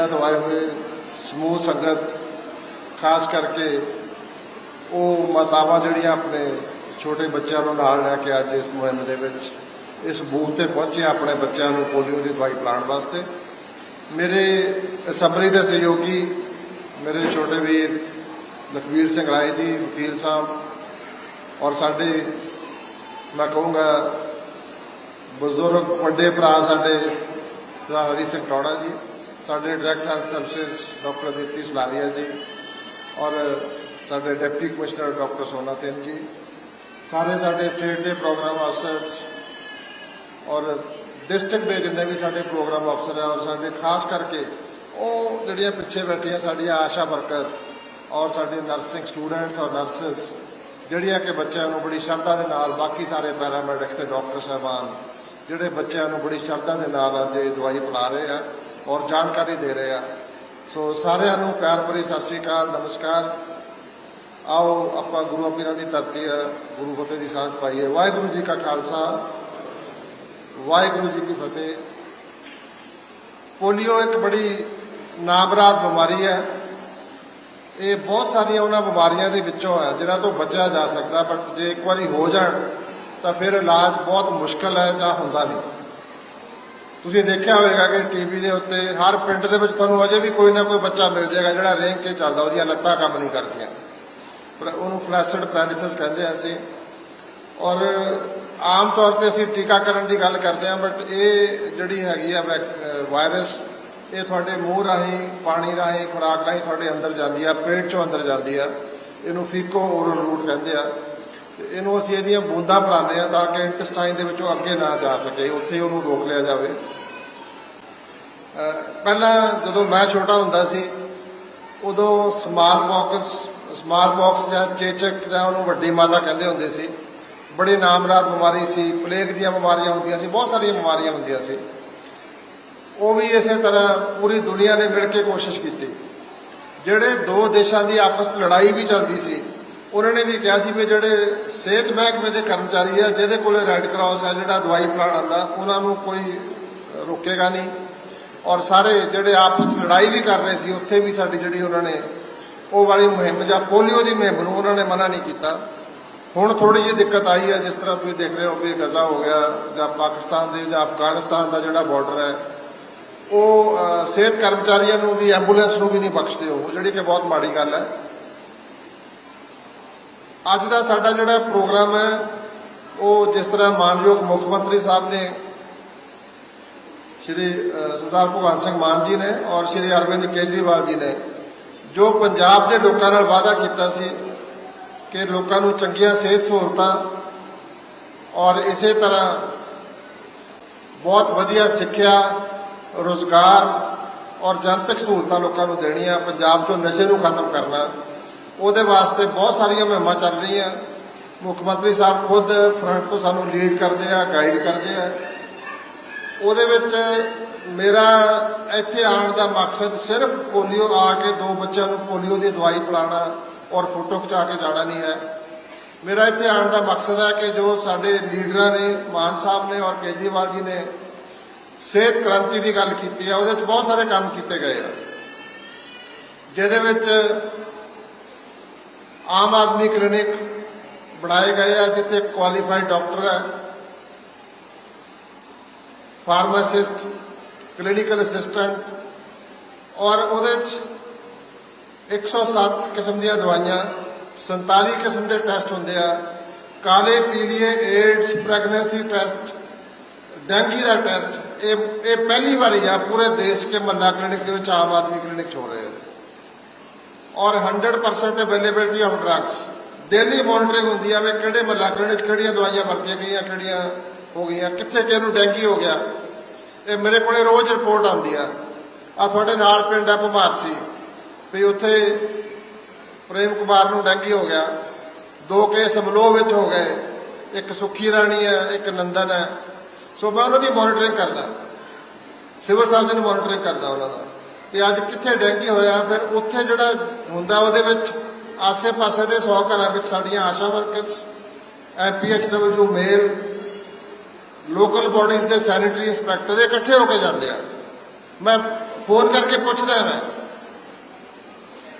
ਪਿੰਡਾਂ ਤੋਂ ਆਏ ਹੋਏ ਸਮੂਹ ਸੰਗਤ, ਖਾਸ ਕਰਕੇ ਉਹ ਮਾਤਾਵਾਂ ਜਿਹੜੀਆਂ ਆਪਣੇ ਛੋਟੇ ਬੱਚਿਆਂ ਨੂੰ ਨਾਲ ਲੈ ਕੇ ਅੱਜ ਇਸ ਮੁਹਿੰਮ ਦੇ ਵਿੱਚ ਇਸ ਬੂਥ ਤੇ ਪਹੁੰਚੇ ਆਪਣੇ ਬੱਚਿਆਂ ਨੂੰ ਪੋਲੀਓ ਦੀ ਦਵਾਈ ਪਿਲਾਉਣ ਵਾਸਤੇ। ਮੇਰੇ ਸਬਰੀ ਦੇ ਸਹਿਯੋਗੀ ਮੇਰੇ ਛੋਟੇ ਵੀਰ ਲਖਵੀਰ ਸਿੰਘ ਰਾਏ ਜੀ, ਵਕੀਲ ਸਾਹਿਬ ਔਰ ਸਾਡੇ ਮੈਂ ਕਹੂੰਗਾ ਬਜ਼ੁਰਗ ਵੱਡੇ ਭਰਾ ਸਾਡੇ ਸਰਦਾਰ ਹਰੀ ਸਿੰਘ ਟੌੜਾ ਜੀ। ਸਾਡੇ ਡਾਇਰੈਕਟਰ ਹੈਲਥ ਸਰਵਿਸਿਜ਼ ਡਾਕਟਰ ਦਿੱਤੀ ਸਲਾਰੀਆ ਜੀ ਔਰ ਸਾਡੇ ਡਿਪਟੀ ਕਮਿਸ਼ਨਰ ਡਾਕਟਰ ਸੋਨਾ ਤਿੰਨ ਜੀ, ਸਾਰੇ ਸਾਡੇ ਸਟੇਟ ਦੇ ਪ੍ਰੋਗਰਾਮ ਅਫਸਰਸ ਔਰ ਡਿਸਟ੍ਰਿਕਟ ਦੇ ਜਿੰਨੇ ਵੀ ਸਾਡੇ ਪ੍ਰੋਗਰਾਮ ਅਫਸਰ ਹੈ ਔਰ ਸਾਡੇ ਖਾਸ ਕਰਕੇ ਉਹ ਜਿਹੜੀਆਂ ਪਿੱਛੇ ਬੈਠੀਆਂ ਸਾਡੀਆਂ ਆਸ਼ਾ ਵਰਕਰ ਔਰ ਸਾਡੇ ਨਰਸਿੰਗ ਸਟੂਡੈਂਟਸ ਔਰ ਨਰਸਸ, ਜਿਹੜੀਆਂ ਕਿ ਬੱਚਿਆਂ ਨੂੰ ਬੜੀ ਸ਼ਰਧਾ ਦੇ ਨਾਲ, ਬਾਕੀ ਸਾਰੇ ਪੈਰਾਮੈਡਿਕਸ ਤੇ ਡਾਕਟਰ ਸਾਹਿਬਾਨ, ਜਿਹੜੇ ਬੱਚਿਆਂ ਨੂੰ ਬੜੀ ਸ਼ਰਧਾ ਦੇ ਨਾਲ ਅੱਜ ਇਹ ਦਵਾਈ ਪਿਲਾ ਰਹੇ ਆ। ਔਰ ਜਾਣਕਾਰੀ ਦੇ ਰਹੇ ਆ। ਸੋ ਸਾਰਿਆਂ ਨੂੰ ਪਿਆਰ ਭਰੀ ਸਤਿ ਸ਼੍ਰੀ ਅਕਾਲ, ਨਮਸਕਾਰ। ਆਓ, ਆਪਾਂ ਗੁਰੂ ਪੀਰਾਂ ਦੀ ਧਰਤੀ ਹੈ, ਗੁਰੂ ਫਤਿਹ ਦੀ ਸਾਂਝ ਪਾਈਏ। ਵਾਹਿਗੁਰੂ ਜੀ ਕਾ ਖਾਲਸਾ, ਵਾਹਿਗੁਰੂ ਜੀ ਕੀ ਫਤਿਹ। ਪੋਲੀਓ ਇੱਕ ਬੜੀ ਨਾਮਰਾਦ ਬਿਮਾਰੀ ਹੈ। ਇਹ ਬਹੁਤ ਸਾਰੀਆਂ ਉਹਨਾਂ ਬਿਮਾਰੀਆਂ ਦੇ ਵਿੱਚੋਂ ਹੈ, ਜਿਨ੍ਹਾਂ ਤੋਂ ਬਚਿਆ ਜਾ ਸਕਦਾ, ਬਟ ਜੇ ਇੱਕ ਵਾਰੀ ਹੋ ਜਾਣ, ਤਾਂ ਫਿਰ ਇਲਾਜ ਬਹੁਤ ਮੁਸ਼ਕਲ ਹੈ ਜਾਂ ਹੁੰਦਾ ਨਹੀਂ। ਤੁਸੀਂ ਦੇਖਿਆ ਹੋਵੇਗਾ ਕਿ ਟੀਵੀ ਦੇ ਉੱਤੇ ਹਰ ਪਿੰਡ ਦੇ ਵਿੱਚ ਤੁਹਾਨੂੰ ਅਜੇ ਵੀ ਕੋਈ ਨਾ ਕੋਈ ਬੱਚਾ ਮਿਲ ਜਾਏਗਾ ਜਿਹੜਾ ਰੇਂਗ ਕੇ ਚੱਲਦਾ, ਉਹਦੀਆਂ ਲੱਤਾਂ ਕੰਮ ਨਹੀਂ ਕਰਦੀਆਂ। ਪਰ ਉਹਨੂੰ ਫਲੈਸਡ ਪੈਰਾਲਿਸਿਸ ਕਹਿੰਦੇ ਆ ਅਸੀਂ। ਔਰ ਆਮ ਤੌਰ ਤੇ ਅਸੀਂ ਟੀਕਾਕਰਨ ਦੀ ਗੱਲ ਕਰਦੇ ਹਾਂ ਬਟ ਇਹ ਜਿਹੜੀ ਹੈਗੀ ਆ ਵੈਕ- ਵਾਇਰਸ ਇਹ ਤੁਹਾਡੇ ਮੂੰਹ ਰਾਹੀਂ, ਪਾਣੀ ਰਾਹੀਂ, ਖੁਰਾਕ ਰਾਹੀਂ ਤੁਹਾਡੇ ਅੰਦਰ ਜਾਂਦੀ ਆ, ਪੇਟ ਚੋਂ ਅੰਦਰ ਜਾਂਦੀ ਆ। ਇਹਨੂੰ ਫੀਕੋ ਓਰਲ ਰੂਟ ਕਹਿੰਦੇ ਆ। ਤੇ ਇਹਨੂੰ ਅਸੀਂ ਇਹਦੀਆਂ ਬੂੰਦਾਂ ਪਿਲਾਉਂਦੇ ਆ ਤਾਂ ਕਿ ਇੰਟੈਸਟਾਈਨ ਦੇ ਵਿੱਚੋਂ ਅੱਗੇ ਨਾ ਜਾ ਸਕੇ, ਉੱਥੇ ਹੀ ਉਹਨੂੰ ਰੋਕ ਲਿਆ ਜਾਵੇ। ਪਹਿਲਾਂ ਜਦੋਂ ਮੈਂ ਛੋਟਾ ਹੁੰਦਾ ਸੀ, ਉਦੋਂ ਸਮਾਲ ਬਾਕਸ ਸਮਾਲ ਬਾਕਸ ਜਾਂ ਚੇਚਕ ਜਾਂ ਉਹਨੂੰ ਵੱਡੀ ਮਾਤਾ ਕਹਿੰਦੇ ਹੁੰਦੇ ਸੀ। ਬੜੀ ਨਾਮਰਾਦ ਬਿਮਾਰੀ ਸੀ ਪਲੇਗ ਦੀਆਂ ਬਿਮਾਰੀਆਂ ਹੁੰਦੀਆਂ ਸੀ, ਬਹੁਤ ਸਾਰੀਆਂ ਬਿਮਾਰੀਆਂ ਹੁੰਦੀਆਂ ਸੀ। ਉਹ ਵੀ ਇਸੇ ਤਰ੍ਹਾਂ ਪੂਰੀ ਦੁਨੀਆ ਨੇ ਮਿਲ ਕੇ ਕੋਸ਼ਿਸ਼ ਕੀਤੀ। ਜਿਹੜੇ ਦੋ ਦੇਸ਼ਾਂ ਦੀ ਆਪਸ ਵਿੱਚ ਲੜਾਈ ਵੀ ਚੱਲਦੀ ਸੀ ਉਹਨਾਂ ਨੇ ਵੀ ਕਿਹਾ ਸੀ ਵੀ ਜਿਹੜੇ ਸਿਹਤ ਮਹਿਕਮੇ ਦੇ ਕਰਮਚਾਰੀ ਆ, ਜਿਹਦੇ ਕੋਲੇ ਰੈੱਡ ਕਰਾਸ ਹੈ ਜਿਹੜਾ ਦਵਾਈ ਪਲਾਨ ਆਉਂਦਾ, ਉਹਨਾਂ ਨੂੰ ਕੋਈ ਰੋਕੇਗਾ ਨਹੀਂ। ਔਰ ਸਾਰੇ ਜਿਹੜੇ ਆਪਸ ਵਿੱਚ ਲੜਾਈ ਵੀ ਕਰ ਰਹੇ ਸੀ, ਉੱਥੇ ਵੀ ਸਾਡੀ ਜਿਹੜੀ ਉਹਨਾਂ ਨੇ ਉਹ ਵਾਲੀ ਮੁਹਿੰਮ ਜਾਂ ਪੋਲੀਓ ਦੀ ਮੁਹਿੰਮ ਨੂੰ ਉਹਨਾਂ ਨੇ ਮਨਾ ਨਹੀਂ ਕੀਤਾ। ਹੁਣ ਥੋੜੀ ਜਿਹੀ ਦਿੱਕਤ ਆਈ ਹੈ ਜਿਸ ਤਰ੍ਹਾਂ ਤੁਸੀਂ ਦੇਖ ਰਹੇ ਹੋ ਵੀ ਗਜ਼ਾ ਹੋ ਗਿਆ, ਜਾਂ ਪਾਕਿਸਤਾਨ ਦੇ, ਜਾਂ ਅਫਗਾਨਿਸਤਾਨ ਦਾ ਜਿਹੜਾ ਬਾਰਡਰ ਹੈ, ਉਹ ਸਿਹਤ ਕਰਮਚਾਰੀਆਂ ਨੂੰ ਵੀ, ਐਂਬੂਲੈਂਸ ਨੂੰ ਵੀ ਨਹੀਂ ਬਖਸ਼ਦੇ ਉਹ, ਜਿਹੜੀ ਕਿ ਬਹੁਤ ਮਾੜੀ ਗੱਲ ਹੈ। ਅੱਜ ਦਾ ਸਾਡਾ ਜਿਹੜਾ ਪ੍ਰੋਗਰਾਮ ਹੈ, ਉਹ ਜਿਸ ਤਰ੍ਹਾਂ ਮਾਨਯੋਗ ਮੁੱਖ ਮੰਤਰੀ ਸਾਹਿਬ ਨੇ ਸ਼੍ਰੀ ਸਰਦਾਰ ਭਗਵੰਤ ਸਿੰਘ ਮਾਨ ਜੀ ਨੇ ਔਰ ਸ਼੍ਰੀ ਅਰਵਿੰਦ ਕੇਜਰੀਵਾਲ ਜੀ ਨੇ, ਜੋ ਪੰਜਾਬ ਦੇ ਲੋਕਾਂ ਨਾਲ ਵਾਅਦਾ ਕੀਤਾ ਸੀ ਕਿ ਲੋਕਾਂ ਨੂੰ ਚੰਗੀਆਂ ਸਿਹਤ ਸਹੂਲਤਾਂ ਔਰ ਇਸੇ ਤਰ੍ਹਾਂ ਬਹੁਤ ਵਧੀਆ ਸਿੱਖਿਆ, ਰੋਜ਼ਗਾਰ ਔਰ ਜਨਤਕ ਸਹੂਲਤਾਂ ਲੋਕਾਂ ਨੂੰ ਦੇਣੀਆਂ, ਪੰਜਾਬ ਤੋਂ ਨਸ਼ੇ ਨੂੰ ਖਤਮ ਕਰਨਾ ਉਹਦੇ ਵਾਸਤੇ ਬਹੁਤ ਸਾਰੀਆਂ ਮੁਹਿੰਮਾਂ ਚੱਲ ਰਹੀਆਂ। ਮੁੱਖ ਮੰਤਰੀ ਸਾਹਿਬ ਖੁਦ ਫਰੰਟ ਤੋਂ ਸਾਨੂੰ ਲੀਡ ਕਰਦੇ ਆ ਗਾਈਡ ਕਰਦੇ ਆ। ਉਹਦੇ ਵਿੱਚ ਮੇਰਾ ਇੱਥੇ ਆਉਣ ਦਾ ਮਕਸਦ ਸਿਰਫ ਪੋਲੀਓ ਆ ਕੇ ਦੋ ਬੱਚਿਆਂ ਨੂੰ ਪੋਲੀਓ ਦੀ ਦਵਾਈ ਪਿਲਾਉਣਾ ਔਰ ਫੋਟੋ ਖਿਚਾ ਕੇ ਜਾਣਾ ਨਹੀਂ ਹੈ। ਮੇਰਾ ਇੱਥੇ ਆਉਣ ਦਾ ਮਕਸਦ ਹੈ ਕਿ ਜੋ ਸਾਡੇ ਲੀਡਰਾਂ ਨੇ, ਮਾਨ ਸਾਹਿਬ ਨੇ ਔਰ ਕੇਜਰੀਵਾਲ ਜੀ ਨੇ ਸਿਹਤ ਕ੍ਰਾਂਤੀ ਦੀ ਗੱਲ ਕੀਤੀ ਹੈ, ਉਹਦੇ ਵਿੱਚ ਬਹੁਤ ਸਾਰੇ ਕੰਮ ਕੀਤੇ ਗਏ ਆ। ਜਿਹਦੇ ਵਿੱਚ ਆਮ ਆਦਮੀ ਕਲੀਨਿਕ ਬਣਾਏ ਗਏ ਆ, ਜਿੱਥੇ ਕੁਆਲੀਫਾਈਡ ਡਾਕਟਰ ਹੈ ਫਾਰਮਾਸਿਸਟ ਕਲੀਨਿਕਲ ਅਸਿਸਟੈਂਟ ਔਰ ਉਹਦੇ ਚ 107 ਕਿਸਮ ਦੀਆਂ ਦਵਾਈਆਂ 47 ਕਿਸਮ ਦੇ ਟੈਸਟ ਹੁੰਦੇ ਆ, ਕਾਲੇ, ਪੀਲੀਏ ਏਡਸ ਪ੍ਰੈਗਨੈਂਸੀ ਟੈਸਟ ਡੈਂਗੀ ਦਾ ਟੈਸਟ ਇਹ ਇਹ ਪਹਿਲੀ ਵਾਰੀ ਆ, ਪੂਰੇ ਦੇਸ਼ ਕੇ ਮੰਨਾ ਕਲੀਨਿਕ ਦੇ ਵਿੱਚ ਆਮ ਆਦਮੀ ਕਲੀਨਿਕ 'ਚ ਹੋ ਰਹੇ ਆ। ਔਰ 100% availability of drugs daily monitoring ਹੁੰਦੀ ਆ ਵੀ ਕਿਹੜੇ ਮਹੱਲਾ ਕਲੀਨਿਕ ਕਿਹੜੀਆਂ ਦਵਾਈਆਂ ਵਰਤੀਆਂ ਗਈਆਂ, ਕਿਹੜੀਆਂ ਹੋ ਗਈਆਂ, ਕਿੱਥੇ ਕਿਹਨੂੰ ਡੈਂਗੀ ਹੋ ਗਿਆ। ਇਹ ਮੇਰੇ ਕੋਲੇ ਰੋਜ਼ ਰਿਪੋਰਟ ਆਉਂਦੀ ਆ। ਆ ਤੁਹਾਡੇ ਨਾਲ ਪਿੰਡ ਆ ਭਮਾਰਸੀ ਵੀ ਉੱਥੇ ਪ੍ਰੇਮ ਕੁਮਾਰ ਨੂੰ ਡੈਂਗੀ ਹੋ ਗਿਆ। ਦੋ ਕੇਸ ਮਲੋਹ ਵਿੱਚ ਹੋ ਗਏ। ਇੱਕ ਸੁੱਖੀ ਰਾਣੀ ਹੈ ਇੱਕ ਨੰਦਨ ਹੈ ਸੋ ਮੈਂ ਉਹਨਾਂ ਦੀ ਮੋਨੀਟਰਿੰਗ ਕਰਦਾ। ਸਿਵਲ ਸਰਜਨ ਨੂੰ ਮੋਨੀਟਰਿੰਗ ਕਰਦਾ ਉਹਨਾਂ ਦਾ। ਵੀ ਅੱਜ ਕਿੱਥੇ ਡੈਂਗੀ ਹੋਇਆ, ਫਿਰ ਉੱਥੇ ਜਿਹੜਾ ਹੁੰਦਾ ਉਹਦੇ ਵਿੱਚ ਆਸੇ-ਪਾਸੇ ਦੇ 100 ਘਰਾਂ ਵਿੱਚ ਸਾਡੀਆਂ ASHA workers MPHW male local bodies ਦੇ ਸੈਨੀਟਰੀ ਇੰਸਪੈਕਟਰ ਇਕੱਠੇ ਹੋ ਕੇ ਜਾਂਦੇ ਆ। ਮੈਂ ਫੋਨ ਕਰਕੇ ਪੁੱਛਦਾ ਮੈਂ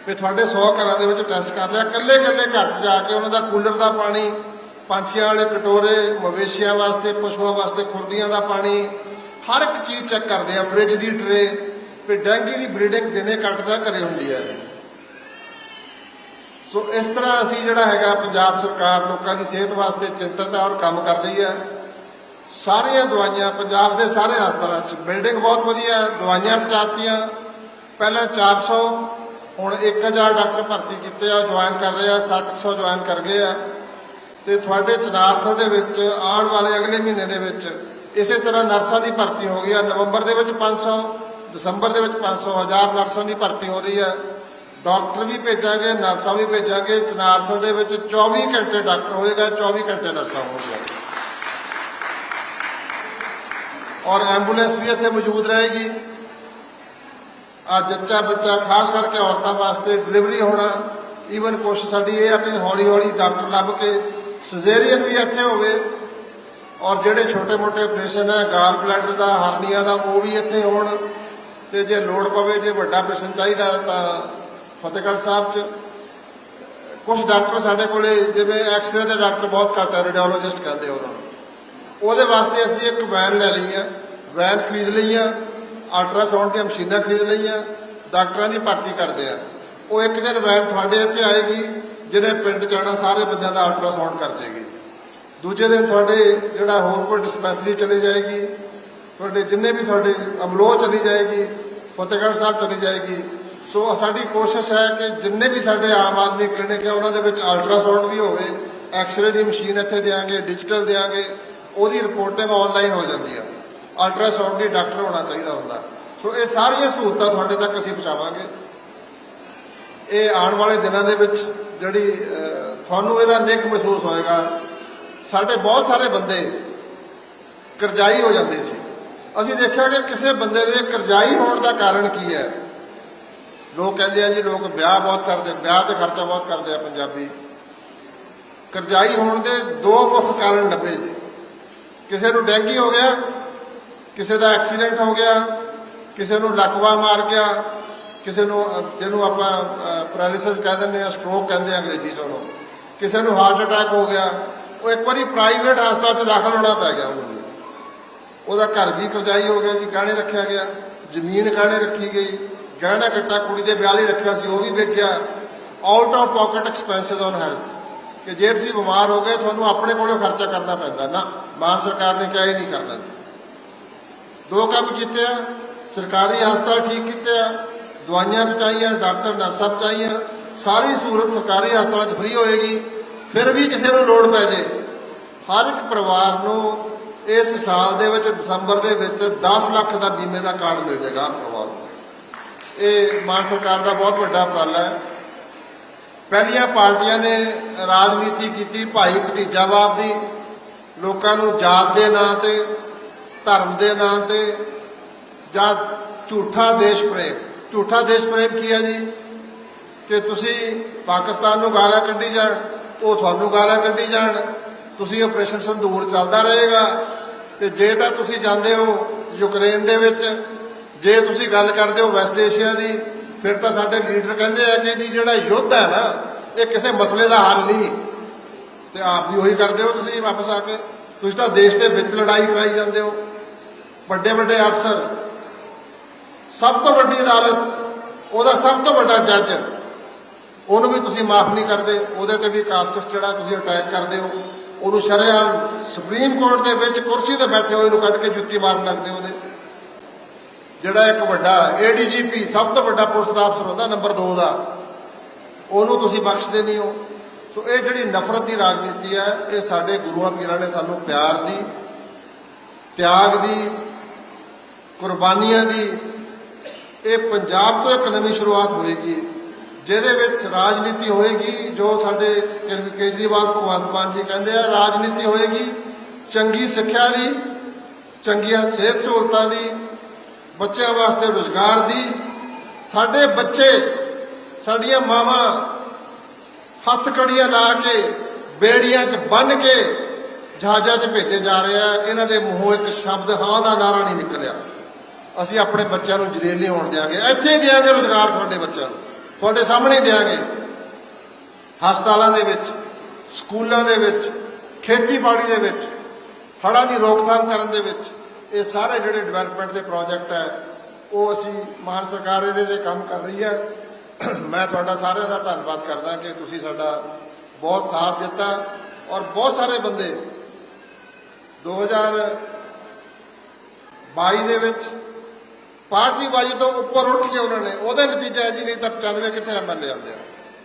ਵੀ ਤੁਹਾਡੇ 100 ਘਰਾਂ ਦੇ ਵਿੱਚ ਟੈਸਟ ਕਰ ਲਿਆ ਇਕੱਲੇ ਇਕੱਲੇ ਘਰ 'ਚ ਜਾ ਕੇ ਉਹਨਾਂ ਦਾ ਕੂਲਰ ਦਾ ਪਾਣੀ, ਪੰਛੀਆਂ ਵਾਲੇ ਕਟੋਰੇ, ਮਵੇਸ਼ੀਆਂ ਵਾਸਤੇ, ਪਸ਼ੂਆਂ ਵਾਸਤੇ ਖੁਰਲੀਆਂ ਦਾ ਪਾਣੀ, ਹਰ ਇੱਕ ਚੀਜ਼ ਚੈੱਕ ਕਰਦੇ ਆ, ਫ੍ਰਿਜ ਦੀ ਟਰੇ ਵੀ ਡੈਂਗੀ ਦੀ ਬਰੀਡਿੰਗ ਦਿਨੇ ਕੱਟਦਾ ਘਰੇ ਹੁੰਦੀ ਹੈ। ਸੋ ਇਸ ਤਰ੍ਹਾਂ ਅਸੀਂ ਜਿਹੜਾ ਹੈਗਾ ਪੰਜਾਬ ਸਰਕਾਰ ਲੋਕਾਂ ਦੀ ਸਿਹਤ ਵਾਸਤੇ ਚਿੰਤਤ ਹੈ ਔਰ ਕੰਮ ਕਰ ਰਹੀ ਹੈ। ਸਾਰੀਆਂ ਦਵਾਈਆਂ ਪੰਜਾਬ ਦੇ ਸਾਰੇ ਹਸਪਤਾਲਾਂ 'ਚ ਬਿਲਡਿੰਗ ਬਹੁਤ ਵਧੀਆ ਹੈ। ਦਵਾਈਆਂ ਪਹੁੰਚਾਤੀਆਂ। ਪਹਿਲਾਂ 400 ਹੁਣ 1000 ਡਾਕਟਰ ਭਰਤੀ ਕੀਤੇ ਆ ਜੁਆਇਨ ਕਰ ਰਹੇ ਆ 700 ਜੁਆਇਨ ਕਰ ਗਏ ਆ। ਤੇ ਤੁਹਾਡੇ ਚਨਾਰਥ ਦੇ ਵਿੱਚ ਆਉਣ ਵਾਲੇ ਅਗਲੇ ਮਹੀਨੇ ਦੇ ਵਿੱਚ ਇਸੇ ਤਰ੍ਹਾਂ ਨਰਸਾਂ ਦੀ ਭਰਤੀ ਹੋ ਗਈ ਆ। ਨਵੰਬਰ ਦੇ ਵਿੱਚ 500 ਦਸੰਬਰ ਦੇ ਵਿੱਚ 500 ਹਜ਼ਾਰ ਨਰਸਾਂ ਦੀ ਭਰਤੀ ਹੋ ਰਹੀ ਹੈ। ਡਾਕਟਰ ਵੀ ਭੇਜਾਂਗੇ, ਨਰਸਾਂ ਵੀ ਭੇਜਾਂਗੇ। ਚਨਾਰਥ ਦੇ ਵਿੱਚ 24 ਘੰਟੇ ਡਾਕਟਰ ਹੋਏਗਾ 24 ਘੰਟੇ ਨਰਸਾਂ ਹੋਣਗੀਆਂ। ਔਰ ਐਂਬੂਲੈਂਸ ਵੀ ਇੱਥੇ ਮੌਜੂਦ ਰਹੇਗੀ। ਆ ਜੱਚਾ ਬੱਚਾ, ਖਾਸ ਕਰਕੇ ਔਰਤਾਂ ਵਾਸਤੇ ਡਿਲੀਵਰੀ ਹੋਣਾ, ਈਵਨ ਕੋਸ਼ਿਸ਼ ਸਾਡੀ ਇਹ ਆ ਕਿ ਹੌਲੀ ਹੌਲੀ ਡਾਕਟਰ ਲੱਭ ਕੇ ਸਜ਼ੇਰੀਅਨ ਵੀ ਇੱਥੇ ਹੋਵੇ। ਔਰ ਜਿਹੜੇ ਛੋਟੇ ਮੋਟੇ ਆਪਰੇਸ਼ਨ ਹੈ, ਗਾਲ ਬਲੈਡਰ ਦਾ, ਹਰਨੀਆ ਦਾ, ਉਹ ਵੀ ਇੱਥੇ ਹੋਣ। ਤੇ ਜੇ ਲੋੜ ਪਵੇ, ਜੇ ਵੱਡਾ ਆਪਰੇਸ਼ਨ ਚਾਹੀਦਾ ਤਾਂ ਫਤਿਹਗੜ੍ਹ ਸਾਹਿਬ 'ਚ। ਕੁਝ ਡਾਕਟਰ ਸਾਡੇ ਕੋਲੇ, ਜਿਵੇਂ ਐਕਸ-ਰੇ ਦੇ ਡਾਕਟਰ ਬਹੁਤ ਘੱਟ ਹੈ ਰੇਡੀਓਲੋਜਿਸਟ ਕਹਿੰਦੇ ਉਹਨਾਂ ਨੂੰ। ਉਹਦੇ ਵਾਸਤੇ ਅਸੀਂ ਇੱਕ ਵੈਨ ਲੈ ਲਈ ਆ। ਵੈਨ ਖਰੀਦ ਲਈ ਆ ਅਲਟਰਾਸਾਊਂਡ ਦੀਆਂ ਮਸ਼ੀਨਾਂ ਖਰੀਦ ਲਈਆਂ, ਡਾਕਟਰਾਂ ਦੀ ਭਰਤੀ ਕਰਦੇ ਆ। ਉਹ ਇੱਕ ਦਿਨ ਵੈਨ ਤੁਹਾਡੇ ਇੱਥੇ ਆਏਗੀ ਜਿਹੜੇ ਪਿੰਡ ਜਾਣਾ, ਸਾਰੇ ਬੰਦਿਆਂ ਦਾ ਅਲਟਰਾਸਾਊਂਡ ਕਰ ਜੇਗੀ। ਦੂਜੇ ਦਿਨ ਤੁਹਾਡੇ ਜਿਹੜਾ ਹੋਰ ਕੋਈ ਡਿਸਪੈਂਸਰੀ ਚਲੇ ਜਾਏਗੀ ਤੁਹਾਡੇ ਜਿੰਨੇ ਵੀ ਤੁਹਾਡੇ ਅਮਲੋਹ ਚਲੀ ਜਾਏਗੀ, ਫਤਿਹਗੜ੍ਹ ਸਾਹਿਬ ਚਲੀ ਜਾਏਗੀ। ਸੋ ਸਾਡੀ ਕੋਸ਼ਿਸ਼ ਹੈ ਕਿ ਜਿੰਨੇ ਵੀ ਸਾਡੇ ਆਮ ਆਦਮੀ ਕਲੀਨਿਕ ਹੈ, ਉਹਨਾਂ ਦੇ ਵਿੱਚ ਅਲਟਰਾਸਾਊਂਡ ਵੀ ਹੋਵੇ ਐਕਸ-ਰੇ ਦੀ ਮਸ਼ੀਨ ਇੱਥੇ ਦੇਾਂਗੇ ਡਿਜੀਟਲ ਦੇਾਂਗੇ ਉਹਦੀ ਰਿਪੋਰਟਿੰਗ ਆਨਲਾਈਨ ਹੋ ਜਾਂਦੀ ਆ। ਅਲਟਰਾਸਾਊਂਡ ਦੀ ਡਾਕਟਰ ਹੋਣਾ ਚਾਹੀਦਾ ਹੁੰਦਾ। ਸੋ ਇਹ ਸਾਰੀਆਂ ਸਹੂਲਤਾਂ ਤੁਹਾਡੇ ਤੱਕ ਅਸੀਂ ਪਹੁੰਚਾਵਾਂਗੇ। ਇਹ ਆਉਣ ਵਾਲੇ ਦਿਨਾਂ ਦੇ ਵਿੱਚ ਜਿਹੜੀ ਤੁਹਾਨੂੰ ਇਹਦਾ ਨਿੱਘ ਮਹਿਸੂਸ ਹੋਏਗਾ। ਸਾਡੇ ਬਹੁਤ ਸਾਰੇ ਬੰਦੇ ਕਰਜ਼ਾਈ ਹੋ ਜਾਂਦੇ ਸੀ। ਅਸੀਂ ਦੇਖਿਆ ਕਿ ਕਿਸੇ ਬੰਦੇ ਦੇ ਕਰਜ਼ਾਈ ਹੋਣ ਦਾ ਕਾਰਨ ਕੀ ਹੈ? ਲੋਕ ਕਹਿੰਦੇ ਆ ਜੀ, ਲੋਕ ਵਿਆਹ ਬਹੁਤ ਕਰਦੇ, ਵਿਆਹ ਤੇ ਖਰਚਾ ਬਹੁਤ ਕਰਦੇ ਆ ਪੰਜਾਬੀ। ਕਰਜ਼ਾਈ ਹੋਣ ਦੇ ਦੋ ਮੁੱਖ ਕਾਰਨ ਲੱਭੇ ਜੀ। ਕਿਸੇ ਨੂੰ ਡੈਂਗੀ ਹੋ ਗਿਆ, ਕਿਸੇ ਦਾ ਐਕਸੀਡੈਂਟ ਹੋ ਗਿਆ, ਕਿਸੇ ਨੂੰ ਲਕਵਾ ਮਾਰ ਗਿਆ, ਕਿਸੇ ਨੂੰ, ਜਿਹਨੂੰ ਆਪਾਂ ਪੈਰਾਲਿਸਿਸ ਕਹਿ ਦਿੰਦੇ ਆ ਸਟ੍ਰੋਕ ਕਹਿੰਦੇ ਆ ਅੰਗਰੇਜ਼ੀ ਚ। ਉਹਨੂੰ ਕਿਸੇ ਨੂੰ ਹਾਰਟ ਅਟੈਕ ਹੋ ਗਿਆ, ਉਹ ਇੱਕ ਵਾਰੀ ਪ੍ਰਾਈਵੇਟ ਹਸਪਤਾਲ 'ਚ ਦਾਖਲ ਹੋਣਾ ਪੈ ਗਿਆ ਉਹਨੂੰ। ਜੀ। ਉਹਦਾ ਘਰ ਵੀ ਕਰਜ਼ਾਈ ਹੋ ਗਿਆ ਜੀ, ਗਹਿਣੇ ਰੱਖਿਆ ਗਿਆ, ਜ਼ਮੀਨ ਗਾਣੇ ਰੱਖੀ ਗਈ, ਗਹਿਣਾ ਕੱਟਾ ਕੁੜੀ ਦੇ ਵਿਆਹ ਲਈ ਰੱਖਿਆ ਸੀ, ਉਹ ਵੀ ਵੇਚਿਆ। Out of pocket expenses on health ਕਿ ਜੇ ਤੁਸੀਂ ਬਿਮਾਰ ਹੋ ਗਏ, ਤੁਹਾਨੂੰ ਆਪਣੇ ਕੋਲੋਂ ਖਰਚਾ ਕਰਨਾ ਪੈਂਦਾ। ਨਾ, ਮਾਨ ਸਰਕਾਰ ਨੇ ਕਿਹਾ ਇਹ ਨਹੀਂ ਕਰਨਾ ਜੀ। ਦੋ ਕੰਮ ਕੀਤੇ ਆ, ਸਰਕਾਰੀ ਹਸਪਤਾਲ ਠੀਕ ਕੀਤੇ ਆ, ਦਵਾਈਆਂ ਪਹੁੰਚਾਈਆਂ ਡਾਕਟਰ, ਨਰਸਾਂ ਪਹੁੰਚਾਈਆਂ ਸਾਰੀ ਸਹੂਲਤ ਸਰਕਾਰੀ ਹਸਪਤਾਲਾਂ 'ਚ ਫ੍ਰੀ ਹੋਏਗੀ, ਫਿਰ ਵੀ ਕਿਸੇ ਨੂੰ ਲੋੜ ਪੈ ਜੇ। ਹਰ ਇੱਕ ਪਰਿਵਾਰ ਨੂੰ ਇਸ ਸਾਲ ਦੇ ਵਿੱਚ, ਦਸੰਬਰ ਦੇ ਵਿੱਚ 10 ਲੱਖ ਦਾ ਬੀਮੇ ਦਾ ਕਾਰਡ ਮਿਲ ਜਾਏਗਾ ਪਰਿਵਾਰ ਨੂੰ। ਇਹ ਮਾਨ ਸਰਕਾਰ ਦਾ ਬਹੁਤ ਵੱਡਾ ਉਪਰਾਲਾ ਹੈ। ਪਹਿਲੀਆਂ ਪਾਰਟੀਆਂ ਨੇ ਰਾਜਨੀਤੀ ਕੀਤੀ ਭਾਈ ਭਤੀਜਾਵਾਦ ਦੀ। ਲੋਕਾਂ ਨੂੰ ਜਾਤ ਦੇ ਨਾਂ ਤੇ, ਧਰਮ ਦੇ ਨਾਂ ਤੇ, ਜਾਂ ਝੂਠਾ ਦੇਸ਼ ਪ੍ਰੇਮ। ਝੂਠਾ ਦੇਸ਼ ਪ੍ਰੇਮ ਕੀ ਹੈ ਜੀ? ਕਿ ਤੁਸੀਂ ਪਾਕਿਸਤਾਨ ਨੂੰ ਗਾਲਾਂ ਕੱਢੀ ਜਾਣ, ਉਹ ਤੁਹਾਨੂੰ ਗਾਲਾਂ ਕੱਢੀ ਜਾਣ ਤੁਸੀਂ ਆਪਰੇਸ਼ਨ ਸੰਦੂਰ ਚੱਲਦਾ ਰਹੇਗਾ ਤੇ ਜੇ ਤਾਂ ਤੁਸੀਂ ਜਾਂਦੇ ਹੋ ਯੂਕਰੇਨ ਦੇ ਵਿੱਚ, ਜੇ ਤੁਸੀਂ ਗੱਲ ਕਰਦੇ ਹੋ ਵੈਸਟ ਏਸ਼ੀਆ ਦੀ, ਫਿਰ ਤਾਂ ਸਾਡੇ ਲੀਡਰ ਕਹਿੰਦੇ ਆ ਕਿ ਜੀ ਜਿਹੜਾ ਯੁੱਧ ਹੈ ਨਾ, ਇਹ ਕਿਸੇ ਮਸਲੇ ਦਾ ਹੱਲ ਨਹੀਂ। ਤੇ ਆਪ ਵੀ ਉਹੀ ਕਰਦੇ ਹੋ ਤੁਸੀਂ ਵਾਪਸ ਆ ਕੇ। ਤੁਸੀਂ ਤਾਂ ਦੇਸ਼ ਦੇ ਵਿੱਚ ਲੜਾਈ ਕਰਾਈ ਜਾਂਦੇ ਹੋ। ਵੱਡੇ ਵੱਡੇ ਅਫਸਰ, ਸਭ ਤੋਂ ਵੱਡੀ ਅਦਾਲਤ, ਉਹਦਾ ਸਭ ਤੋਂ ਵੱਡਾ ਜੱਜ, ਉਹਨੂੰ ਵੀ ਤੁਸੀਂ ਮਾਫ ਨਹੀਂ ਕਰਦੇ। ਉਹਦੇ ਤੇ ਵੀ ਕਾਸਟਸ ਜਿਹੜਾ ਤੁਸੀਂ ਅਟੈਕ ਕਰਦੇ ਹੋ। ਉਹਨੂੰ ਸ਼ਰੇਆਮ ਸੁਪਰੀਮ ਕੋਰਟ ਦੇ ਵਿੱਚ ਕੁਰਸੀ ਤੇ ਬੈਠੇ ਹੋਏ ਨੂੰ ਕੱਢ ਕੇ ਜੁੱਤੀ ਮਾਰਨ ਲੱਗਦੇ ਉਹਦੇ। ਜਿਹੜਾ ਇੱਕ ਵੱਡਾ ਏਡੀਜੀਪੀ ਸਭ ਤੋਂ ਵੱਡਾ ਪੁਲਿਸ ਦਾ ਅਫਸਰ ਹੁੰਦਾ, ਨੰਬਰ 2 ਦਾ। ਉਹਨੂੰ ਤੁਸੀਂ ਬਖਸ਼ਦੇ ਨਹੀਂ ਹੋ। ਸੋ ਇਹ ਜਿਹੜੀ ਨਫ਼ਰਤ ਦੀ ਰਾਜਨੀਤੀ ਹੈ, ਇਹ ਸਾਡੇ ਗੁਰੂਆਂ ਪੀਰਾਂ ਨੇ ਸਾਨੂੰ ਪਿਆਰ ਦੀ, ਤਿਆਗ ਦੀ, ਕੁਰਬਾਨੀਆਂ ਦੀ, ਇਹ ਪੰਜਾਬ ਤੋਂ ਇੱਕ ਨਵੀਂ ਸ਼ੁਰੂਆਤ ਹੋਏਗੀ। ਜਿਹਦੇ ਵਿੱਚ ਰਾਜਨੀਤੀ ਹੋਏਗੀ, ਜੋ ਸਾਡੇ ਕੇ- ਕੇਜਰੀਵਾਲ ਭਗਵੰਤ ਮਾਨ ਜੀ ਕਹਿੰਦੇ ਆ, ਰਾਜਨੀਤੀ ਹੋਏਗੀ, ਚੰਗੀ ਸਿੱਖਿਆ ਦੀ, ਚੰਗੀਆਂ ਸਿਹਤ ਸਹੂਲਤਾਂ ਦੀ, ਬੱਚਿਆਂ ਵਾਸਤੇ ਰੁਜ਼ਗਾਰ ਦੀ, ਸਾਡੇ ਬੱਚੇ, ਸਾਡੀਆਂ ਮਾਵਾਂ ਹੱਥ ਕੜੀਆਂ ਲਾ ਕੇ, ਬੇੜੀਆਂ 'ਚ ਬੰਨ ਕੇ ਜਹਾਜ਼ਾਂ 'ਚ ਭੇਜੇ ਜਾ ਰਹੇ ਆ, ਇਹਨਾਂ ਦੇ ਮੂੰਹੋਂ ਇੱਕ ਸ਼ਬਦ ਹਾਂ ਦਾ ਨਾਰਾ ਨਹੀਂ ਨਿਕਲਿਆ। ਅਸੀਂ ਆਪਣੇ ਬੱਚਿਆਂ ਨੂੰ ਜਲੀਲ ਨਹੀਂ ਹੋਣ ਦਿਆਂਗੇ, ਇੱਥੇ ਹੀ ਦਿਆਂਗੇ ਰੋਜ਼ਗਾਰ ਤੁਹਾਡੇ ਬੱਚਿਆਂ ਨੂੰ। ਤੁਹਾਡੇ ਸਾਹਮਣੇ ਹੀ ਦਿਆਂਗੇ। ਹਸਪਤਾਲਾਂ ਦੇ ਵਿੱਚ, ਸਕੂਲਾਂ ਦੇ ਵਿੱਚ, ਖੇਤੀਬਾੜੀ ਦੇ ਵਿੱਚ, ਹੜ੍ਹਾਂ ਦੀ ਰੋਕਥਾਮ ਕਰਨ ਦੇ ਵਿੱਚ, ਇਹ ਸਾਰੇ ਜਿਹੜੇ ਡਿਵੈਲਪਮੈਂਟ ਦੇ ਪ੍ਰੋਜੈਕਟ ਹੈ, ਉਹ ਅਸੀਂ ਮਾਨ ਸਰਕਾਰ ਇਹਦੇ ਤੇ ਕੰਮ ਕਰ ਰਹੀ ਹੈ। ਮੈਂ ਤੁਹਾਡਾ ਸਾਰਿਆਂ ਦਾ ਧੰਨਵਾਦ ਕਰਦਾ ਕਿ ਤੁਸੀਂ ਸਾਡਾ ਬਹੁਤ ਸਾਥ ਦਿੱਤਾ ਔਰ ਬਹੁਤ ਸਾਰੇ ਬੰਦੇ 2022 ਦੇ ਵਿੱਚ ਪਾਰਟੀਬਾਜ਼ੀ ਤੋਂ ਉੱਪਰ ਉੱਠ ਕੇ ਉਹਨਾਂ ਨੇ, ਉਹਦੇ ਨਤੀਜਾ ਹੈ ਜੀ ਨਹੀਂ ਤਾਂ 95 ਕਿੱਥੇ ਐਮਐਲਏ ਆਉਂਦੇ ਆ।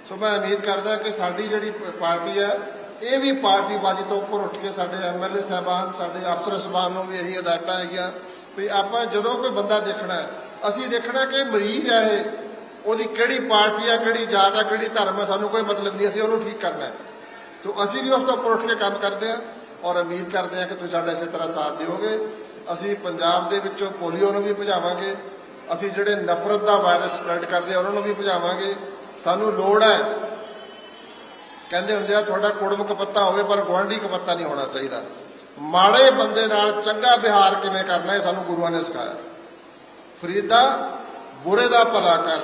ਸੋ ਮੈਂ ਉਮੀਦ ਕਰਦਾ ਕਿ ਸਾਡੀ ਜਿਹੜੀ ਪਾਰਟੀ ਹੈ, ਇਹ ਵੀ ਪਾਰਟੀਬਾਜ਼ੀ ਤੋਂ ਉੱਪਰ ਉੱਠ ਕੇ ਸਾਡੇ ਐਮਐਲਏ ਸਾਹਿਬਾਨ, ਸਾਡੇ ਅਫਸਰ ਸਾਹਿਬਾਨ ਨੂੰ ਵੀ ਇਹੀ ਹਦਾਇਤਾਂ ਹੈਗੀਆਂ ਵੀ ਆਪਾਂ ਜਦੋਂ ਕੋਈ ਬੰਦਾ ਦੇਖਣਾ ਅਸੀਂ ਦੇਖਣਾ ਕਿ ਮਰੀਜ਼ ਹੈ ਇਹ, ਉਹਦੀ ਕਿਹੜੀ ਪਾਰਟੀ ਆ ਕਿਹੜੀ ਜਾਤ ਆ ਕਿਹੜੀ ਧਰਮ ਹੈ, ਸਾਨੂੰ ਕੋਈ ਮਤਲਬ ਨਹੀਂ, ਅਸੀਂ ਉਹਨੂੰ ਠੀਕ ਕਰਨਾ ਹੈ। ਸੋ ਅਸੀਂ ਵੀ ਉਸ ਤੋਂ ਉੱਪਰ ਉੱਠ ਕੇ ਕੰਮ ਕਰਦੇ ਹਾਂ ਔਰ ਉਮੀਦ ਕਰਦੇ ਹਾਂ ਕਿ ਤੁਸੀਂ ਸਾਡਾ ਇਸੇ ਤਰ੍ਹਾਂ ਸਾਥ ਦਿਓਗੇ। ਅਸੀਂ ਪੰਜਾਬ ਦੇ ਵਿੱਚੋਂ ਪੋਲੀਓ ਨੂੰ ਵੀ ਭਜਾਵਾਂਗੇ, ਅਸੀਂ ਜਿਹੜੇ ਨਫ਼ਰਤ ਦਾ ਵਾਇਰਸ ਸਪਰੈਡ ਕਰਦੇ ਉਹਨਾਂ ਨੂੰ ਵੀ ਭਜਾਵਾਂਗੇ। ਸਾਨੂੰ ਲੋੜ ਹੈ। ਕਹਿੰਦੇ ਹੁੰਦੇ ਆ, ਤੁਹਾਡਾ ਕੁੜਮ ਕਪੱਤਾ ਹੋਵੇ, ਪਰ ਗੁਆਂਢੀ ਕਪੱਤਾ ਨਹੀਂ ਹੋਣਾ ਚਾਹੀਦਾ। ਮਾੜੇ ਬੰਦੇ ਨਾਲ ਚੰਗਾ ਵਿਹਾਰ ਕਿਵੇਂ ਕਰਨਾ ਹੈ ਸਾਨੂੰ ਗੁਰੂਆਂ ਨੇ ਸਿਖਾਇਆ। ਫਰੀਦਾ ਬੁਰੇ ਦਾ ਭਲਾ ਕਰ।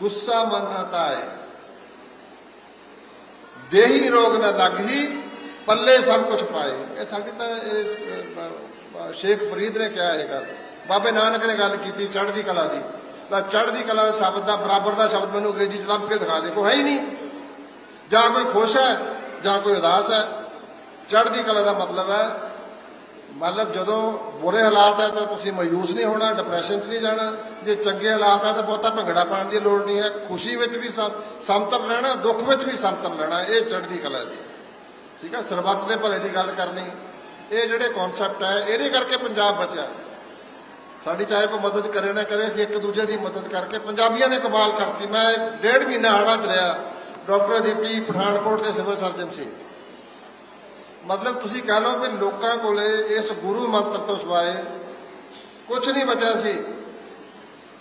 ਗੁੱਸਾ ਮਨ ਨਾ ਦੇਹੀ ਰੋਗ ਨਾ ਲੱਗ ਹੀ, ਪੱਲੇ ਸਭ ਕੁਝ ਪਾਏ। ਇਹ ਸਾਡੀ ਤਾਂ ਇਹ ਸ਼ੇਖ ਫਰੀਦ ਨੇ ਕਿਹਾ ਇਹ ਗੱਲ। ਬਾਬੇ ਨਾਨਕ ਨੇ ਗੱਲ ਕੀਤੀ ਚੜ੍ਹਦੀ ਕਲਾ ਦੀ। ਤਾਂ ਚੜ੍ਹਦੀ ਕਲਾ ਦਾ ਸ਼ਬਦ ਦਾ, ਬਰਾਬਰ ਦਾ ਸ਼ਬਦ ਮੈਨੂੰ ਅੰਗਰੇਜ਼ੀ ਚ ਲੱਭ ਕੇ ਦਿਖਾ ਦੇ। ਕੋਈ ਹੈ ਹੀ ਨਹੀਂ। ਜਾਂ ਕੋਈ ਖੁਸ਼ ਹੈ, ਜਾਂ ਕੋਈ ਉਦਾਸ ਹੈ। ਚੜ੍ਹਦੀ ਕਲਾ ਦਾ ਮਤਲਬ ਹੈ, ਮਤਲਬ ਜਦੋਂ ਬੁਰੇ ਹਾਲਾਤ ਹੈ ਤਾਂ ਤੁਸੀਂ ਮਾਯੂਸ ਨਹੀਂ ਹੋਣਾ ਡਿਪਰੈਸ਼ਨ 'ਚ ਨਹੀਂ ਜਾਣਾ। ਜੇ ਚੰਗੇ ਹਾਲਾਤ ਹੈ ਤਾਂ ਬਹੁਤਾ ਭੰਗੜਾ ਪਾਉਣ ਦੀ ਲੋੜ ਨਹੀਂ ਹੈ। ਖੁਸ਼ੀ ਵਿੱਚ ਵੀ ਸਮ- ਸਮਤਲ ਰਹਿਣਾ, ਦੁੱਖ ਵਿੱਚ ਵੀ ਸਮਤਲ ਲੈਣਾ ਇਹ ਚੜ੍ਹਦੀ ਕਲਾ ਦੀ। ਠੀਕ ਹੈ, ਸਰਬੱਤ ਦੇ ਭਲੇ ਦੀ ਗੱਲ ਕਰਨੀ। ਇਹ ਜਿਹੜੇ ਕਨਸੈਪਟ ਹੈ, ਇਹਦੇ ਕਰਕੇ ਪੰਜਾਬ ਬਚਿਆ। ਸਾਡੀ ਚਾਹੇ ਕੋਈ ਮਦਦ ਕਰੇ ਨਾ ਕਰੇ, ਅਸੀਂ ਇੱਕ ਦੂਜੇ ਦੀ ਮਦਦ ਕਰਕੇ ਪੰਜਾਬੀਆਂ ਨੇ ਕਮਾਲ ਕਰਤੀ। ਮੈਂ ਡੇਢ ਮਹੀਨਾ ਹਾੜਾ ਚ ਰਿਹਾ, ਡਾਕਟਰ ਅਦਿੱਤੀ ਪਠਾਨਕੋਟ ਦੇ ਸਿਵਲ ਸਰਜਨ ਸੀ। ਮਤਲਬ ਤੁਸੀਂ ਕਹ ਲਓ ਵੀ ਲੋਕਾਂ ਕੋਲੇ ਇਸ ਗੁਰੂ ਮੰਤਰ ਤੋਂ ਸਿਵਾਏ ਕੁਝ ਨਹੀਂ ਬਚਿਆ ਸੀ।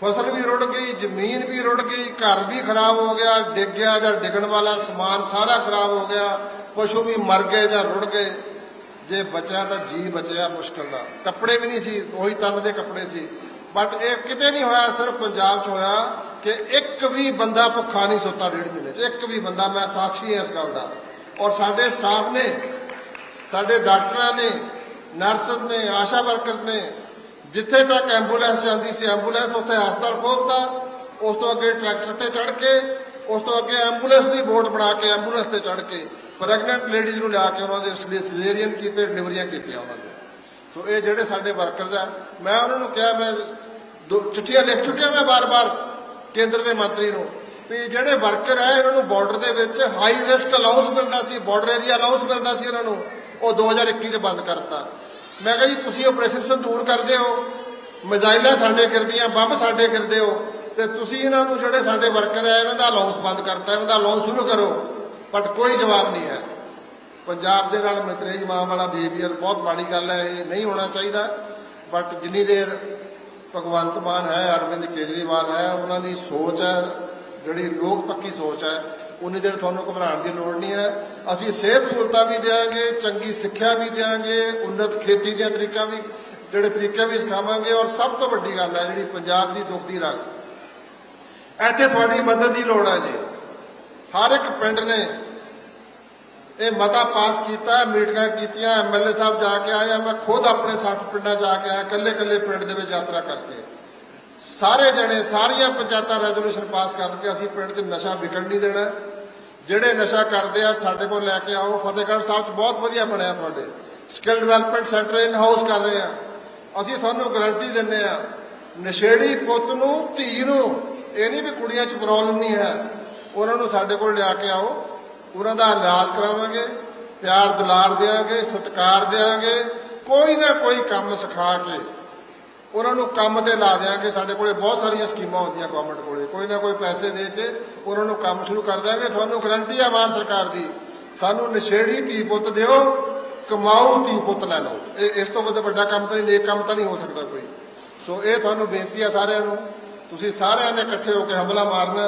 ਫਸਲ ਵੀ ਰੁੜ ਗਈ, ਜ਼ਮੀਨ ਵੀ ਰੁੜ ਗਈ, ਘਰ ਵੀ ਖਰਾਬ ਹੋ ਗਿਆ, ਡਿੱਗ ਗਿਆ ਜਾਂ ਡਿੱਗਣ ਵਾਲਾ ਸਮਾਨ ਸਾਰਾ ਖਰਾਬ ਹੋ ਗਿਆ, ਪਸ਼ੂ ਵੀ ਮਰ ਗਏ ਜਾਂ ਰੁੜ ਗਏ। ਜੇ ਬਚਿਆ ਤਾਂ ਜੀ ਬਚਿਆ ਮੁਸ਼ਕਲ ਨਾਲ। ਕੱਪੜੇ ਵੀ ਨਹੀਂ ਸੀ, ਉਹੀ ਤਨ ਦੇ ਕੱਪੜੇ ਸੀ। ਬਟ ਇਹ ਕਿਤੇ ਨਹੀਂ ਹੋਇਆ, ਸਿਰਫ ਪੰਜਾਬ 'ਚ ਹੋਇਆ ਕਿ ਇੱਕ ਵੀ ਬੰਦਾ ਭੁੱਖਾ ਨਹੀਂ ਸੁੱਤਾ ਡੇਢ ਮਹੀਨੇ 'ਚ। ਇੱਕ ਵੀ ਬੰਦਾ, ਮੈਂ ਸਾਖੀ ਹਾਂ ਇਸ ਗੱਲ ਦਾ। ਔਰ ਸਾਡੇ ਸਟਾਫ ਨੇ, ਸਾਡੇ ਡਾਕਟਰਾਂ ਨੇ ਨਰਸਸ ਨੇ, ਆਸ਼ਾ ਵਰਕਰਸ ਨੇ, ਜਿੱਥੇ ਤੱਕ ਐਂਬੂਲੈਂਸ ਜਾਂਦੀ ਸੀ ਐਂਬੂਲੈਂਸ ਉੱਥੇ ਹਸਪਤਾਲ ਖੋਲਤਾ। ਉਸ ਤੋਂ ਅੱਗੇ ਟਰੈਕਟਰ ਤੇ ਚੜ੍ਹ ਕੇ, ਉਸ ਤੋਂ ਅੱਗੇ ਐਂਬੂਲੈਂਸ ਦੀ ਬੋਰਡ ਬਣਾ ਕੇ ਐਂਬੂਲੈਂਸ ਤੇ ਚੜ੍ਹ ਕੇ। ਪ੍ਰੈਗਨੈਂਟ ਲੇਡੀਜ਼ ਨੂੰ ਲਿਆ ਕੇ ਉਹਨਾਂ ਦੇ ਉਸ ਲਈ ਸਿਜ਼ੇਰੀਅਨ ਕੀਤੇ, ਡਿਲੀਵਰੀਆਂ ਕੀਤੀਆਂ ਉਹਨਾਂ ਦੇ। ਸੋ ਇਹ ਜਿਹੜੇ ਸਾਡੇ ਵਰਕਰਸ ਆ, ਮੈਂ ਉਹਨਾਂ ਨੂੰ ਕਿਹਾ, ਮੈਂ ਦੋ ਚਿੱਠੀਆਂ ਲਿਖ ਚੁੱਕਿਆ ਮੈਂ ਬਾਰ-ਬਾਰ ਕੇਂਦਰ ਦੇ ਮੰਤਰੀ ਨੂੰ ਵੀ ਜਿਹੜੇ ਵਰਕਰ ਹੈ ਇਹਨਾਂ ਨੂੰ ਬਾਰਡਰ ਦੇ ਵਿੱਚ ਹਾਈ ਰਿਸਕ ਅਲਾਉਂਸ ਮਿਲਦਾ ਸੀ ਬਾਰਡਰ ਏਰੀਆ ਅਲਾਉਂਸ ਮਿਲਦਾ ਸੀ ਇਹਨਾਂ ਨੂੰ, ਉਹ 2021 ਚ ਬੰਦ ਕਰਤਾ। ਮੈਂ ਕਿਹਾ ਜੀ, ਤੁਸੀਂ ਆਪਰੇਸ਼ਨ ਸੰਦੂਰ ਕਰਦੇ ਹੋ, ਮਿਜ਼ਾਈਲਾਂ ਸਾਡੇ ਗਿਰਦੀਆਂ, ਬੰਬ ਸਾਡੇ ਗਿਰਦੇ ਹੋ, ਤੇ ਤੁਸੀਂ ਇਹਨਾਂ ਨੂੰ ਜਿਹੜੇ ਸਾਡੇ ਵਰਕਰ ਹੈ ਇਹਨਾਂ ਦਾ ਅਲਾਉਂਸ ਬੰਦ ਕਰਤਾ, ਇਹਨਾਂ ਦਾ ਅਲਾਉਂਸ ਸ਼ੁਰੂ ਕਰੋ। ਬਟ ਕੋਈ ਜਵਾਬ ਨਹੀਂ ਹੈ। ਪੰਜਾਬ ਦੇ ਨਾਲ ਮਤਰੇਜ ਮਾਂ ਵਾਲਾ ਬਿਹੇਵੀਅਰ ਬਹੁਤ ਮਾੜੀ ਗੱਲ ਹੈ, ਇਹ ਨਹੀਂ ਹੋਣਾ ਚਾਹੀਦਾ। ਬਟ ਜਿੰਨੀ ਦੇਰ ਭਗਵੰਤ ਮਾਨ ਹੈ, ਅਰਵਿੰਦ ਕੇਜਰੀਵਾਲ ਹੈ, ਉਹਨਾਂ ਦੀ ਸੋਚ ਹੈ, ਜਿਹੜੀ ਲੋਕ ਪੱਕੀ ਸੋਚ ਹੈ, ਉਨੀ ਦੇਰ ਤੁਹਾਨੂੰ ਘਬਰਾਉਣ ਦੀ ਲੋੜ ਨਹੀਂ ਹੈ। ਅਸੀਂ ਸਿਹਤ ਸਹੂਲਤਾਂ ਵੀ ਦੇਵਾਂਗੇ ਚੰਗੀ ਸਿੱਖਿਆ ਵੀ ਦੇਵਾਂਗੇ ਉન્નਤ ਖੇਤੀ ਦੀਆਂ ਤਰੀਕਾ ਵੀ, ਜਿਹੜੇ ਤਰੀਕੇ ਵੀ ਸਿਖਾਵਾਂਗੇ ਔਰ ਸਭ ਤੋਂ ਵੱਡੀ ਗੱਲ ਹੈ ਜਿਹੜੀ ਪੰਜਾਬ ਦੀ ਦੁੱਖ ਦੀ ਰੱਖ ਇੱਥੇ ਤੁਹਾਡੀ ਮਦਦ ਦੀ ਲੋੜ ਹੈ ਜੀ। ਹਰ ਇੱਕ ਪਿੰਡ ਨੇ ਇਹ ਮਤਾ ਪਾਸ ਕੀਤਾ, ਮੀਟਿੰਗਾਂ ਕੀਤੀਆਂ ਐਮਐਲਏ ਸਾਹਿਬ ਜਾ ਕੇ ਆਏ ਆ, ਮੈਂ ਖੁਦ ਆਪਣੇ 60 ਪਿੰਡਾਂ ਜਾ ਕੇ ਆਇਆ ਇਕੱਲੇ ਇਕੱਲੇ ਪਿੰਡ ਦੇ ਵਿੱਚ ਯਾਤਰਾ ਕਰਕੇ। ਸਾਰੇ ਜਣੇ, ਸਾਰੀਆਂ ਪੰਚਾਇਤਾਂ ਰੈਜ਼ੋਲੂਸ਼ਨ ਪਾਸ ਕਰਕੇ ਅਸੀਂ ਪਿੰਡ 'ਚ ਨਸ਼ਾ ਵਿਕਣ ਨਹੀਂ ਦੇਣਾ। ਜਿਹੜੇ ਨਸ਼ਾ ਕਰਦੇ ਆ, ਸਾਡੇ ਕੋਲ ਲੈ ਕੇ ਆਓ। ਫਤਿਹਗੜ੍ਹ ਸਾਹਿਬ 'ਚ ਬਹੁਤ ਵਧੀਆ ਬਣਿਆ ਤੁਹਾਡੇ। Skill development centre in house ਕਰ ਰਹੇ ਆ। ਅਸੀਂ ਤੁਹਾਨੂੰ ਗਾਰੰਟੀ ਦਿੰਦੇ ਆ, ਨਸ਼ੇੜੀ ਪੁੱਤ ਨੂੰ, ਧੀ ਨੂੰ, ਇਹ ਨਹੀਂ ਵੀ ਕੁੜੀਆਂ 'ਚ ਪ੍ਰੋਬਲਮ ਨਹੀਂ ਹੈ। ਉਹਨਾਂ ਨੂੰ ਸਾਡੇ ਕੋਲ ਲਿਆ ਕੇ ਆਓ। ਉਹਨਾਂ ਦਾ ਇਲਾਜ ਕਰਾਵਾਂਗੇ, ਪਿਆਰ ਦੁਲਾਰ ਦੇਵਾਂਗੇ ਸਤਿਕਾਰ ਦੇਵਾਂਗੇ ਕੋਈ ਨਾ ਕੋਈ ਕੰਮ ਸਿਖਾ ਕੇ ਉਹਨਾਂ ਨੂੰ ਕੰਮ ਤੇ ਲਾ ਦਿਆਂਗੇ। ਸਾਡੇ ਕੋਲੇ ਬਹੁਤ ਸਾਰੀਆਂ ਸਕੀਮਾਂ ਹੁੰਦੀਆਂ ਗਵਰਨਮੈਂਟ ਕੋਲੇ। ਕੋਈ ਨਾ ਕੋਈ ਪੈਸੇ ਦੇ ਕੇ ਉਹਨਾਂ ਨੂੰ ਕੰਮ ਸ਼ੁਰੂ ਕਰ ਦਿਆਂਗੇ। ਤੁਹਾਨੂੰ ਗਰੰਟੀ ਆ ਮਾਨ ਸਰਕਾਰ ਦੀ, ਸਾਨੂੰ ਨਸ਼ੇੜੀ ਧੀ ਪੁੱਤ ਦਿਓ ਕਮਾਓ ਧੀ ਪੁੱਤ ਲੈ ਲਓ। ਇਹ ਇਸ ਤੋਂ ਵੱਧ ਵੱਡਾ ਕੰਮ ਤਾਂ ਨਹੀਂ, ਨੇਕ ਕੰਮ ਤਾਂ ਨਹੀਂ ਹੋ ਸਕਦਾ ਕੋਈ। ਸੋ ਇਹ ਤੁਹਾਨੂੰ ਬੇਨਤੀ ਆ ਸਾਰਿਆਂ ਨੂੰ, ਤੁਸੀਂ ਸਾਰਿਆਂ ਨੇ ਇਕੱਠੇ ਹੋ ਕੇ ਹਮਲਾ ਮਾਰਨਾ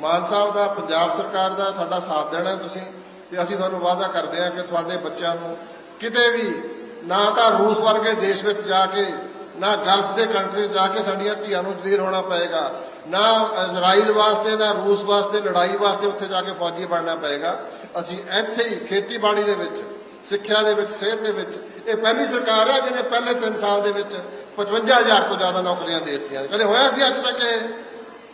ਮਾਨ ਸਾਹਿਬ ਦਾ, ਪੰਜਾਬ ਸਰਕਾਰ ਦਾ ਸਾਡਾ ਸਾਥ ਦੇਣਾ ਤੁਸੀਂ। ਤੇ ਅਸੀਂ ਤੁਹਾਨੂੰ ਵਾਅਦਾ ਕਰਦੇ ਹਾਂ ਕਿ ਤੁਹਾਡੇ ਬੱਚਿਆਂ ਨੂੰ ਕਿਤੇ ਵੀ ਨਾ ਤਾਂ ਰੂਸ ਵਰਗੇ ਦੇਸ਼ ਵਿੱਚ ਜਾ ਕੇ, ਨਾ ਗਲਫ ਦੇ ਕੰਟਰੀ ਜਾ ਕੇ ਸਾਡੀਆਂ ਧੀਆਂ ਨੂੰ ਜਲੀਲ ਹੋਣਾ ਪਏਗਾ, ਨਾ ਇਜ਼ਰਾਈਲ ਵਾਸਤੇ, ਨਾ ਰੂਸ ਵਾਸਤੇ, ਲੜਾਈ ਵਾਸਤੇ ਉੱਥੇ ਜਾ ਕੇ ਫੌਜੀ ਬਣਨਾ ਪਏਗਾ। ਅਸੀਂ ਇੱਥੇ ਹੀ ਖੇਤੀਬਾੜੀ ਦੇ ਵਿੱਚ, ਸਿੱਖਿਆ ਦੇ ਵਿੱਚ, ਸਿਹਤ ਦੇ ਵਿੱਚ, ਇਹ ਪਹਿਲੀ ਸਰਕਾਰ ਹੈ ਜਿਹਨੇ ਪਹਿਲੇ 3 ਸਾਲ ਦੇ ਵਿੱਚ 55000 ਤੋਂ ਜ਼ਿਆਦਾ ਨੌਕਰੀਆਂ ਦੇ ਦਿੱਤੀਆਂ। ਕਦੇ ਹੋਇਆ ਸੀ ਅੱਜ ਤੱਕ ਇਹ?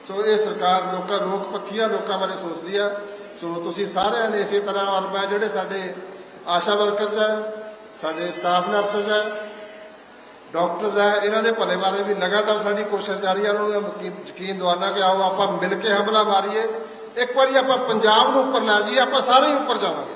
ਸੋ ਇਹ ਸਰਕਾਰ ਲੋਕਾਂ, ਲੋਕ ਪੱਖੀਆਂ ਲੋਕਾਂ ਬਾਰੇ ਸੋਚਦੀ ਆ। ਸੋ ਤੁਸੀਂ ਸਾਰਿਆਂ ਨੇ ਇਸੇ ਤਰ੍ਹਾਂ ਔਰ ਮੈਂ ਜਿਹੜੇ ਸਾਡੇ ਆਸ਼ਾ ਵਰਕਰਸ ਹੈ ਸਾਡੇ ਸਟਾਫ ਨਰਸਸ ਹੈ ਡਾਕਟਰਸ ਹੈ ਇਹਨਾਂ ਦੇ ਭਲੇ ਬਾਰੇ ਵੀ ਲਗਾਤਾਰ ਸਾਡੀ ਕੋਸ਼ਿਸ਼ ਜਾਰੀ ਹੈ ਉਹਨਾਂ ਨੂੰ ਯਕੀਨ- ਯਕੀਨ ਕਿ ਆਓ ਆਪਾਂ ਮਿਲ ਕੇ ਹਮਲਾ ਮਾਰੀਏ। ਇੱਕ ਵਾਰੀ ਆਪਾਂ ਪੰਜਾਬ ਨੂੰ ਉੱਪਰ ਲੈ ਜਾਈਏ, ਆਪਾਂ ਸਾਰੇ ਹੀ ਉੱਪਰ ਜਾਵਾਂਗੇ।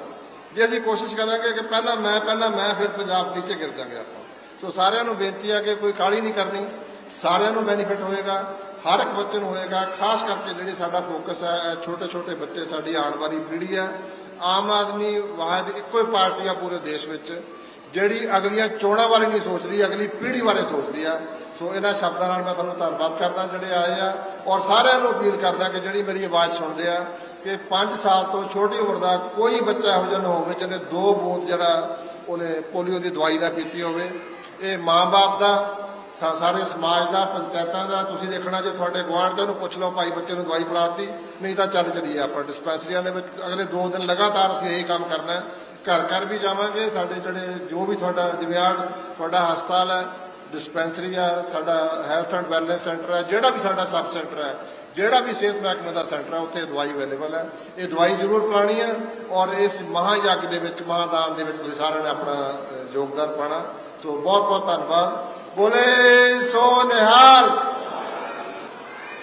ਜੇ ਅਸੀਂ ਕੋਸ਼ਿਸ਼ ਕਰਾਂਗੇ ਕਿ ਪਹਿਲਾਂ ਮੈਂ ਪਹਿਲਾਂ ਮੈਂ, ਫਿਰ ਪੰਜਾਬ ਨੀਚੇ ਗਿਰ ਜਾਵਾਂਗੇ ਆਪਾਂ। ਸੋ ਸਾਰਿਆਂ ਨੂੰ ਬੇਨਤੀ ਆ ਕਿ ਕੋਈ ਕਾਹਲੀ ਨਹੀਂ ਕਰਨੀ, ਸਾਰਿਆਂ ਨੂੰ ਬੈਨੀਫਿਟ ਹੋਏਗਾ। ਹਰ ਇੱਕ ਬੱਚੇ ਨੂੰ ਹੋਏਗਾ, ਖਾਸ ਕਰਕੇ ਜਿਹੜੀ ਸਾਡਾ ਫੋਕਸ ਹੈ ਛੋਟੇ ਛੋਟੇ ਬੱਚੇ, ਸਾਡੀ ਆਉਣ ਵਾਲੀ ਪੀੜ੍ਹੀ ਹੈ। ਆਮ ਆਦਮੀ ਵਾਹਿਦ ਇੱਕੋ ਹੀ ਪਾਰਟੀ ਆ ਪੂਰੇ ਦੇਸ਼ ਵਿੱਚ, ਜਿਹੜੀ ਅਗਲੀਆਂ ਚੋਣਾਂ ਬਾਰੇ ਨਹੀਂ ਸੋਚਦੀ, ਅਗਲੀ ਪੀੜ੍ਹੀ ਬਾਰੇ ਸੋਚਦੀ ਆ। ਸੋ ਇਹਨਾਂ ਸ਼ਬਦਾਂ ਨਾਲ ਮੈਂ ਤੁਹਾਨੂੰ ਧੰਨਵਾਦ ਕਰਦਾ, ਜਿਹੜੇ ਆਏ ਆ। ਔਰ ਸਾਰਿਆਂ ਨੂੰ ਅਪੀਲ ਕਰਦਾ ਕਿ ਜਿਹੜੀ ਮੇਰੀ ਆਵਾਜ਼ ਸੁਣਦੇ ਆ, ਕਿ 5 ਸਾਲ ਤੋਂ ਛੋਟੀ ਉਮਰ ਦਾ ਕੋਈ ਬੱਚਾ ਇਹੋ ਜਿਹਾ ਨਾ ਹੋਵੇ, ਜਿਹਨੇ ਦੋ ਬੂੰਦ ਜਿਹੜਾ ਉਹਨੇ ਪੋਲੀਓ ਦੀ ਦਵਾਈ ਨਾ ਪੀਤੀ ਹੋਵੇ। ਇਹ ਮਾਂ-ਬਾਪ ਦਾ ਸਾਰੇ ਸਮਾਜ ਦਾ, ਪੰਚਾਇਤਾਂ ਦਾ, ਤੁਸੀਂ ਦੇਖਣਾ ਜੇ ਤੁਹਾਡੇ ਗੁਆਂਢ ਤੇ ਉਹਨੂੰ ਪੁੱਛ ਲਓ, ਭਾਈ ਬੱਚੇ ਨੂੰ ਦਵਾਈ ਪਿਲਾਤੀ, ਨਹੀਂ ਤਾਂ ਚੱਲ ਚਲੀਏ ਆਪਾਂ ਡਿਸਪੈਂਸਰੀਆਂ ਦੇ ਵਿੱਚ। ਅਗਲੇ 2 ਦਿਨ ਲਗਾਤਾਰ ਅਸੀਂ ਇਹ ਕੰਮ ਕਰਨਾ ਘਰ ਘਰ ਵੀ ਜਾਵਾਂਗੇ, ਸਾਡੇ ਜਿਹੜੇ ਜੋ ਵੀ ਤੁਹਾਡਾ ਦਿਵਿਆਂਗ ਤੁਹਾਡਾ ਹਸਪਤਾਲ ਹੈ, ਡਿਸਪੈਂਸਰੀ ਆ, ਸਾਡਾ ਹੈਲਥ ਐਂਡ ਵੈਲਨੈਸ ਸੈਂਟਰ ਹੈ, ਜਿਹੜਾ ਵੀ ਸਾਡਾ ਸਬ ਸੈਂਟਰ ਹੈ, ਜਿਹੜਾ ਵੀ ਸਿਹਤ ਮਹਿਕਮੇ ਦਾ ਸੈਂਟਰ ਹੈ, ਉੱਥੇ ਦਵਾਈ ਅਵੇਲੇਬਲ ਹੈ। ਇਹ ਦਵਾਈ ਜ਼ਰੂਰ ਪਿਲਾਣੀ ਹੈ ਔਰ ਇਸ ਮਹਾਯੱਗ ਦੇ ਵਿੱਚ, ਮਹਾਦਾਨ ਦੇ ਵਿੱਚ ਤੁਸੀਂ ਸਾਰਿਆਂ ਨੇ ਆਪਣਾ ਯੋਗਦਾਨ ਪਾਣਾ ਸੋ ਬਹੁਤ ਬਹੁਤ ਧੰਨਵਾਦ। bola so ne hal